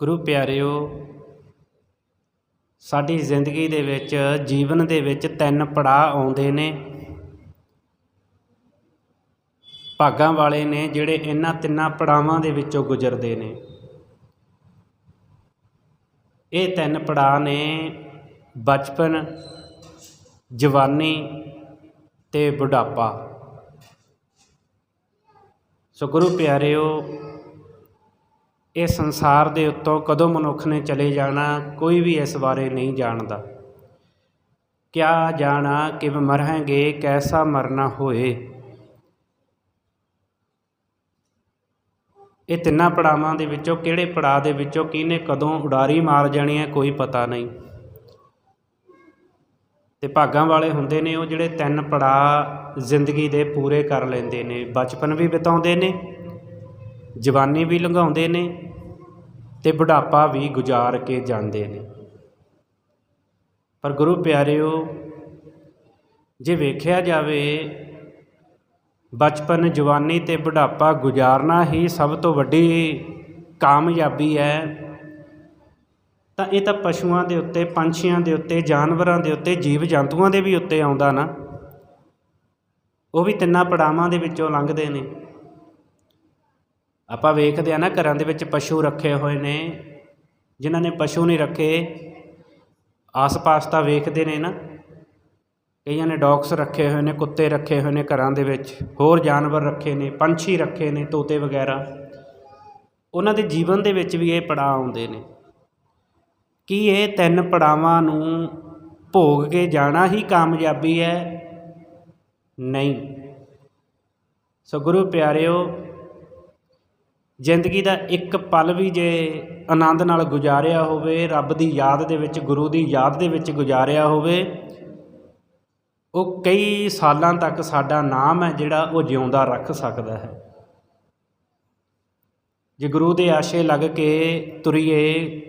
ਗੁਰੂ ਪਿਆਰਿਓ, ਸਾਡੀ ਜ਼ਿੰਦਗੀ ਦੇ ਵਿੱਚ, ਜੀਵਨ ਦੇ ਵਿੱਚ ਤਿੰਨ ਪੜਾਅ ਆਉਂਦੇ ਨੇ। ਭਾਗਾਂ ਵਾਲੇ ਨੇ, ਜਿਹੜੇ ਇਹਨਾਂ ਤਿੰਨਾਂ ਪੜਾਵਾਂ ਦੇ ਵਿੱਚੋਂ ਗੁਜ਼ਰਦੇ ਨੇ। ਇਹ ਤਿੰਨ ਪੜਾਅ ਨੇ ਬਚਪਨ, ਜਵਾਨੀ ਤੇ ਬੁਢਾਪਾ। ਸੋ ਗੁਰੂ ਪਿਆਰਿਓ ਇਹ ਸੰਸਾਰ ਦੇ ਉੱਤੋਂ ਕਦੋਂ ਮਨੁੱਖ ਨੇ ਚਲੇ ਜਾਣਾ, ਕੋਈ ਵੀ ਇਸ ਬਾਰੇ ਨਹੀਂ ਜਾਣਦਾ। ਕਿਆ ਜਾਣਾ ਕਿ ਮਰਾਂਗੇ, ਕੈਸਾ ਮਰਨਾ ਹੋਏ। ਇਹ ਤਿੰਨਾਂ ਪੜਾਵਾਂ ਦੇ ਵਿੱਚੋਂ ਕਿਹੜੇ ਪੜਾਅ ਦੇ ਵਿੱਚੋਂ ਕਿਹਨੇ ਕਦੋਂ ਉਡਾਰੀ ਮਾਰ ਜਾਣੀ ਹੈ, ਕੋਈ ਪਤਾ ਨਹੀਂ। ਤੇ ਭਾਗਾਂ ਵਾਲੇ ਹੁੰਦੇ ਨੇ, ਉਹ ਜਿਹੜੇ ਤਿੰਨ ਪੜਾਅ ਜ਼ਿੰਦਗੀ ਦੇ ਪੂਰੇ ਕਰ ਲੈਂਦੇ ਨੇ, ਬਚਪਨ ਵੀ ਬਿਤਾਉਂਦੇ ਨੇ ਜਵਾਨੀ ਵੀ ਲੰਘਾਉਂਦੇ ਨੇ ਤੇ ਬੁਢਾਪਾ ਵੀ ਗੁਜ਼ਾਰ ਕੇ ਜਾਂਦੇ ਨੇ। ਪਰ ਗੁਰੂ ਪਿਆਰਿਓ, ਜੇ ਵੇਖਿਆ ਜਾਵੇ, ਬਚਪਨ, ਜਵਾਨੀ ਤੇ ਬੁਢਾਪਾ ਗੁਜ਼ਾਰਨਾ ਹੀ ਸਭ ਤੋਂ ਵੱਡੀ ਕਾਮਯਾਬੀ ਹੈ। ਤਾਂ ਇਹ ਤਾਂ ਪਸ਼ੂਆਂ ਦੇ ਉੱਤੇ, ਪੰਛੀਆਂ ਦੇ ਉੱਤੇ, ਜਾਨਵਰਾਂ ਦੇ ਉੱਤੇ ਜੀਵ ਜੰਤੂਆਂ ਦੇ ਵੀ ਉੱਤੇ ਆਉਂਦਾ ਨਾ। ਉਹ ਵੀ ਤਿੰਨਾਂ ਪੜਾਵਾਂ ਦੇ ਵਿੱਚੋਂ ਲੰਘਦੇ ਨੇ। ਆਪਾਂ ਵੇਖਦੇ ਆ ਨਾ ਘਰਾਂ ਦੇ ਵਿੱਚ ਪਸ਼ੂ ਰੱਖੇ ਹੋਏ ਨੇ, ਜਿਨ੍ਹਾਂ ਨੇ ਪਸ਼ੂ ਨਹੀਂ ਰੱਖੇ, ਆਸ-ਪਾਸ ਤਾਂ ਵੇਖਦੇ ਨੇ ਨਾ। ਕਈਆਂ ਨੇ ਡੌਗਸ ਰੱਖੇ ਹੋਏ ਨੇ, ਕੁੱਤੇ ਰੱਖੇ ਹੋਏ ਨੇ ਘਰਾਂ ਦੇ ਵਿੱਚ, ਹੋਰ ਜਾਨਵਰ ਰੱਖੇ ਨੇ, ਪੰਛੀ ਰੱਖੇ ਨੇ, ਤੋਤੇ ਵਗੈਰਾ। ਉਹਨਾਂ ਦੇ ਜੀਵਨ ਦੇ ਵਿੱਚ ਵੀ ਇਹ ਪੜਾਅ ਆਉਂਦੇ ਨੇ। ਕੀ ਇਹ ਤਿੰਨ ਪੜਾਵਾਂ ਨੂੰ ਭੋਗ ਕੇ ਜਾਣਾ ਹੀ ਕਾਮਯਾਬੀ ਹੈ? ਨਹੀਂ। ਸੋ ਗੁਰੂ ਪਿਆਰਿਓ ਜ਼ਿੰਦਗੀ ਦਾ ਇੱਕ ਪਲ ਵੀ ਜੇ ਆਨੰਦ ਨਾਲ ਗੁਜ਼ਾਰਿਆ ਹੋਵੇ, ਰੱਬ ਦੀ ਯਾਦ ਦੇ ਵਿੱਚ, ਗੁਰੂ ਦੀ ਯਾਦ ਦੇ ਵਿੱਚ ਗੁਜ਼ਾਰਿਆ ਹੋਵੇ, ਉਹ ਕਈ ਸਾਲਾਂ ਤੱਕ ਸਾਡਾ ਨਾਮ ਹੈ ਜਿਹੜਾ ਉਹ ਜਿਉਂਦਾ ਰੱਖ ਸਕਦਾ ਹੈ। ਜੇ ਗੁਰੂ ਦੇ ਆਸ਼ੇ ਲੱਗ ਕੇ ਤੁਰੀਏ,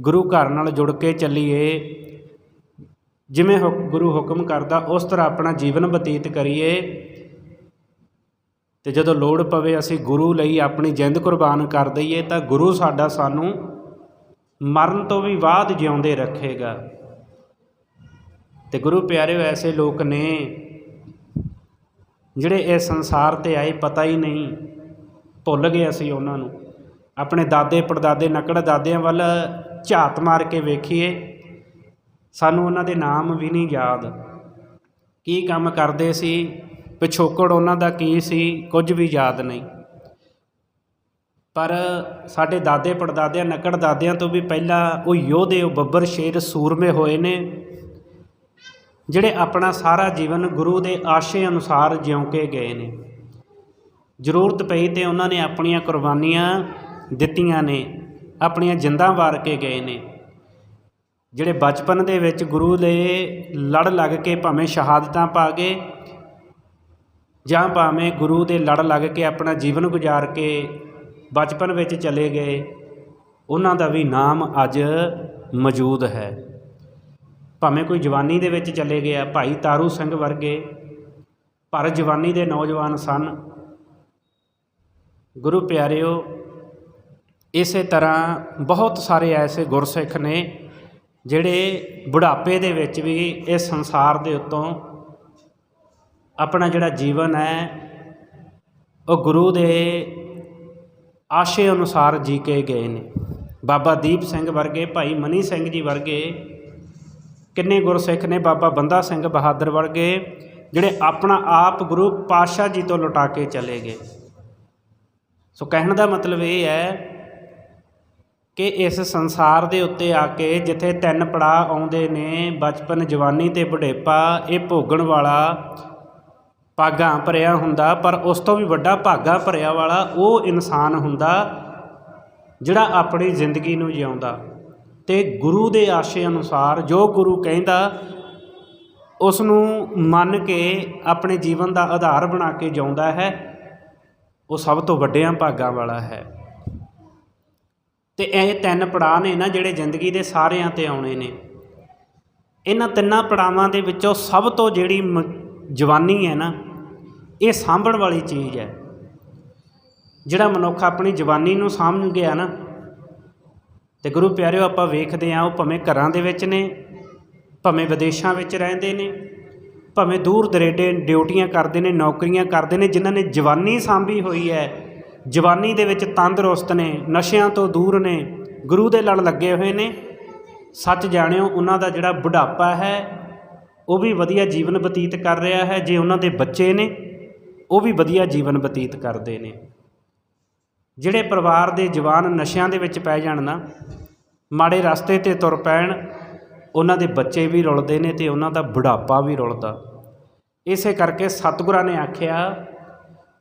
ਗੁਰੂ ਘਰ ਨਾਲ ਜੁੜ ਕੇ ਚੱਲੀਏ, ਜਿਵੇਂ ਹੁ ਗੁਰੂ ਹੁਕਮ ਕਰਦਾ, ਉਸ ਤਰ੍ਹਾਂ ਆਪਣਾ ਜੀਵਨ ਬਤੀਤ ਕਰੀਏ ਤੇ ਜਦੋਂ ਲੋੜ ਪਵੇ ਅਸੀਂ ਗੁਰੂ ਲਈ ਆਪਣੀ ਜਿੰਦ ਕੁਰਬਾਨ ਕਰ ਦਈਏ ਤਾਂ ਗੁਰੂ ਸਾਡਾ ਸਾਨੂੰ ਮਰਨ ਤੋਂ ਵੀ ਬਾਅਦ ਜਿਉਂਦੇ ਰੱਖੇਗਾ। ਤੇ ਗੁਰੂ ਪਿਆਰਿਓ, ਐਸੇ ਲੋਕ ਨੇ ਜਿਹੜੇ ਇਹ ਸੰਸਾਰ ਤੇ ਆਏ ਪਤਾ ਹੀ ਨਹੀਂ, ਭੁੱਲ ਗਏ ਅਸੀਂ ਉਹਨਾਂ ਨੂੰ। ਆਪਣੇ ਦਾਦੇ, ਪੜਦਾਦੇ, ਨਕੜ ਦਾਦਿਆਂ ਵੱਲ ਝਾਤ ਮਾਰ ਕੇ ਵੇਖੀਏ, ਸਾਨੂੰ ਉਹਨਾਂ ਦੇ ਨਾਮ ਵੀ ਨਹੀਂ ਯਾਦ। ਕੀ ਕੰਮ ਕਰਦੇ ਸੀ? ਪਿਛੋਕੜ ਉਹਨਾਂ ਦਾ ਕੀ ਸੀ, ਕੁਝ ਵੀ ਯਾਦ ਨਹੀਂ। ਪਰ ਸਾਡੇ ਦਾਦੇ ਪੜਦਾਦਿਆਂ, ਨਕੜ ਦਾਦਿਆਂ ਤੋਂ ਵੀ ਪਹਿਲਾਂ ਉਹ ਯੋਧੇ, ਉਹ ਬੱਬਰ ਸ਼ੇਰ ਸੂਰਮੇ ਹੋਏ ਨੇ, ਜਿਹੜੇ ਆਪਣਾ ਸਾਰਾ ਜੀਵਨ ਗੁਰੂ ਦੇ ਆਸ਼ੇ ਅਨੁਸਾਰ ਜਿਉਂ ਕੇ ਗਏ ਨੇ। ਜ਼ਰੂਰਤ ਪਈ ਤੇ ਉਹਨਾਂ ਨੇ ਆਪਣੀਆਂ ਕੁਰਬਾਨੀਆਂ ਦਿੱਤੀਆਂ ਨੇ, ਆਪਣੀਆਂ ਜਿੰਦਾਂ ਵਾਰ ਕੇ ਗਏ ਨੇ। ਜਿਹੜੇ ਬਚਪਨ ਦੇ ਵਿੱਚ ਗੁਰੂ ਦੇ ਲੜ ਲੱਗ ਕੇ ਭਾਵੇਂ ਸ਼ਹਾਦਤਾਂ ਪਾ ਗਏ ਜਾਂ ਭਾਵੇਂ ਗੁਰੂ ਦੇ ਲੜ ਲੱਗ ਕੇ ਆਪਣਾ ਜੀਵਨ ਗੁਜ਼ਾਰ ਕੇ ਬਚਪਨ ਵਿੱਚ ਚਲੇ ਗਏ, ਉਹਨਾਂ ਦਾ ਵੀ ਨਾਮ ਅੱਜ ਮੌਜੂਦ ਹੈ। ਭਾਵੇਂ ਕੋਈ ਜਵਾਨੀ ਦੇ ਵਿੱਚ ਚਲੇ ਗਿਆ, ਭਾਈ ਤਾਰੂ ਸਿੰਘ ਵਰਗੇ, ਪਰ ਜਵਾਨੀ ਦੇ ਨੌਜਵਾਨ ਸਨ। ਗੁਰੂ ਪਿਆਰਿਓ, ਇਸੇ ਤਰ੍ਹਾਂ ਬਹੁਤ ਸਾਰੇ ਐਸੇ ਗੁਰਸਿੱਖ ਨੇ ਜਿਹੜੇ ਬੁਢਾਪੇ ਦੇ ਵਿੱਚ ਵੀ ਇਸ ਸੰਸਾਰ ਦੇ ਉੱਤੋਂ ਆਪਣਾ ਜਿਹੜਾ ਜੀਵਨ ਹੈ, ਉਹ ਗੁਰੂ ਦੇ ਆਸ਼ੇ ਅਨੁਸਾਰ ਜੀ ਕੇ ਗਏ ਨੇ। ਬਾਬਾ ਦੀਪ ਸਿੰਘ ਵਰਗੇ ਭਾਈ ਮਨੀ ਸਿੰਘ ਜੀ ਵਰਗੇ ਕਿੰਨੇ ਗੁਰਸਿੱਖ ਨੇ, ਬਾਬਾ ਬੰਦਾ ਸਿੰਘ ਬਹਾਦਰ ਵਰਗੇ, ਜਿਹੜੇ ਆਪਣਾ ਆਪ ਗੁਰੂ ਪਾਤਸ਼ਾਹ ਜੀ ਤੋਂ ਲੁਟਾ ਕੇ ਚਲੇ ਗਏ। ਸੋ ਕਹਿਣ ਦਾ ਮਤਲਬ ਇਹ ਹੈ ਕਿ ਇਸ ਸੰਸਾਰ ਦੇ ਉੱਤੇ ਆ ਕੇ ਜਿੱਥੇ ਤਿੰਨ ਪੜਾਅ ਆਉਂਦੇ ਨੇ, ਬਚਪਨ ਜਵਾਨੀ ਤੇ ਬੁਢੇਪਾ, ਇਹ ਭੋਗਣ ਵਾਲਾ ਭਾਗਾਂ ਭਰਿਆ ਹੁੰਦਾ, ਪਰ ਉਸ ਤੋਂ ਵੀ ਵੱਡਾ ਭਾਗਾ ਭਰਿਆ ਵਾਲਾ ਉਹ ਇਨਸਾਨ ਹੁੰਦਾ ਜਿਹੜਾ ਆਪਣੀ ਜ਼ਿੰਦਗੀ ਨੂੰ ਜਿਉਂਦਾ। ਤੇ ਗੁਰੂ ਦੇ ਆਸ਼ੇ ਅਨੁਸਾਰ ਜੋ ਗੁਰੂ ਕਹਿੰਦਾ ਉਸ ਨੂੰ ਮੰਨ ਕੇ ਆਪਣੇ ਜੀਵਨ ਦਾ ਆਧਾਰ ਬਣਾ ਕੇ ਜਿਉਂਦਾ ਹੈ, ਉਹ ਸਭ ਤੋਂ ਵੱਡਿਆਂ ਭਾਗਾਂ ਵਾਲਾ ਹੈ। ਤੇ ਇਹ ਤਿੰਨ ਪੜਾਅ ਨੇ ਨਾ ਜਿਹੜੇ ਜ਼ਿੰਦਗੀ ਦੇ ਸਾਰਿਆਂ ਤੇ ਆਉਣੇ ਨੇ। ਇਹਨਾਂ ਤਿੰਨਾਂ ਪੜਾਵਾਂ ਦੇ ਵਿੱਚੋਂ ਸਭ ਤੋਂ ਜਿਹੜੀ ਮ- ਜਵਾਨੀ ਹੈ ਨਾ ਇਹ ਸਾਂਭਣ ਵਾਲੀ ਚੀਜ਼ ਹੈ। ਜਿਹੜਾ ਮਨੁੱਖ ਆਪਣੀ ਜਵਾਨੀ ਨੂੰ ਸਾਂਭ ਗਿਆ ਨਾ, ਤੇ ਗੁਰੂ ਪਿਆਰਿਓ ਆਪਾਂ ਵੇਖਦੇ ਹਾਂ, ਉਹ ਭਾਵੇਂ ਘਰਾਂ ਦੇ ਵਿੱਚ ਨੇ, ਭਾਵੇਂ ਵਿਦੇਸ਼ਾਂ ਵਿੱਚ ਰਹਿੰਦੇ ਨੇ, ਭਾਵੇਂ ਦੂਰ ਦਰੇਡੇ ਡਿਊਟੀਆਂ ਕਰਦੇ ਨੇ, ਨੌਕਰੀਆਂ ਕਰਦੇ ਨੇ, ਜਿਨ੍ਹਾਂ ਨੇ ਜਵਾਨੀ ਸਾਂਭੀ ਹੋਈ ਹੈ। ਜਵਾਨੀ ਦੇ ਵਿੱਚ ਤੰਦਰੁਸਤ ਨੇ, ਨਸ਼ਿਆਂ ਤੋਂ ਦੂਰ ਨੇ, ਗੁਰੂ ਦੇ ਲੜ ਲੱਗੇ ਹੋਏ ਨੇ। ਸੱਚ ਜਾਣਿਓ, ਉਹਨਾਂ ਦਾ ਜਿਹੜਾ ਬੁਢਾਪਾ ਹੈ, ਉਹ ਵੀ ਵਧੀਆ ਜੀਵਨ ਬਤੀਤ ਕਰ ਰਿਹਾ ਹੈ, ਜੇ ਉਹਨਾਂ ਦੇ ਬੱਚੇ ਨੇ। ਉਹ ਵੀ ਵਧੀਆ ਜੀਵਨ ਬਤੀਤ ਕਰਦੇ ਨੇ। ਜਿਹੜੇ ਪਰਿਵਾਰ ਦੇ ਜਵਾਨ ਨਸ਼ਿਆਂ ਦੇ ਵਿੱਚ ਪੈ ਜਾਣ ਨਾ, ਮਾੜੇ ਰਸਤੇ ਤੇ ਤੁਰ ਪੈਣ, ਉਹਨਾਂ ਦੇ ਬੱਚੇ ਵੀ ਰੁਲਦੇ ਨੇ ਤੇ ਉਹਨਾਂ ਦਾ ਬੁਢਾਪਾ ਵੀ ਰੁਲਦਾ। ਇਸੇ ਕਰਕੇ ਸਤਿਗੁਰਾਂ ਨੇ ਆਖਿਆ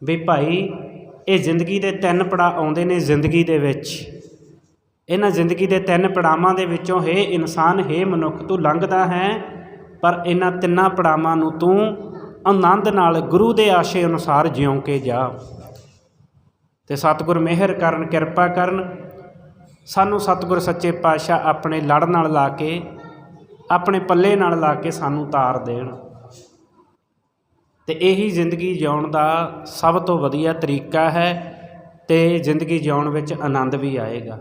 ਵੀ ਭਾਈ, ਇਹ ਜ਼ਿੰਦਗੀ ਦੇ ਤਿੰਨ ਪੜਾਅ ਆਉਂਦੇ ਨੇ ਜ਼ਿੰਦਗੀ ਦੇ ਵਿੱਚ। ਇਹਨਾਂ ਜ਼ਿੰਦਗੀ ਦੇ ਤਿੰਨ ਪੜਾਵਾਂ ਦੇ ਵਿੱਚੋਂ ਹੇ ਇਨਸਾਨ, ਹੇ ਮਨੁੱਖ ਤੂੰ ਲੰਘਦਾ ਹੈ, ਪਰ ਇਹਨਾਂ ਤਿੰਨਾਂ ਪੜਾਵਾਂ ਨੂੰ ਤੂੰ ਆਨੰਦ ਨਾਲ ਗੁਰੂ ਦੇ ਆਸ਼ੇ ਅਨੁਸਾਰ ਜਿਉਂ ਕੇ ਜਾ ਤੇ ਸਤਿਗੁਰ ਮਿਹਰ ਕਰਨ, ਕਿਰਪਾ ਕਰਨ। ਸਾਨੂੰ ਸਤਿਗੁਰ ਸੱਚੇ ਪਾਤਸ਼ਾਹ ਆਪਣੇ ਲੜ ਨਾਲ ਲਾ ਕੇ, ਆਪਣੇ ਪੱਲੇ ਨਾਲ ਲਾ ਕੇ ਸਾਨੂੰ ਤਾਰ ਦੇਣ। ਤੇ ਇਹੀ ਜ਼ਿੰਦਗੀ ਜਿਉਣ ਦਾ ਸਭ ਤੋਂ ਵਧੀਆ ਤਰੀਕਾ ਹੈ ਤੇ ਜ਼ਿੰਦਗੀ ਜਿਉਣ ਵਿੱਚ ਆਨੰਦ ਵੀ ਆਏਗਾ।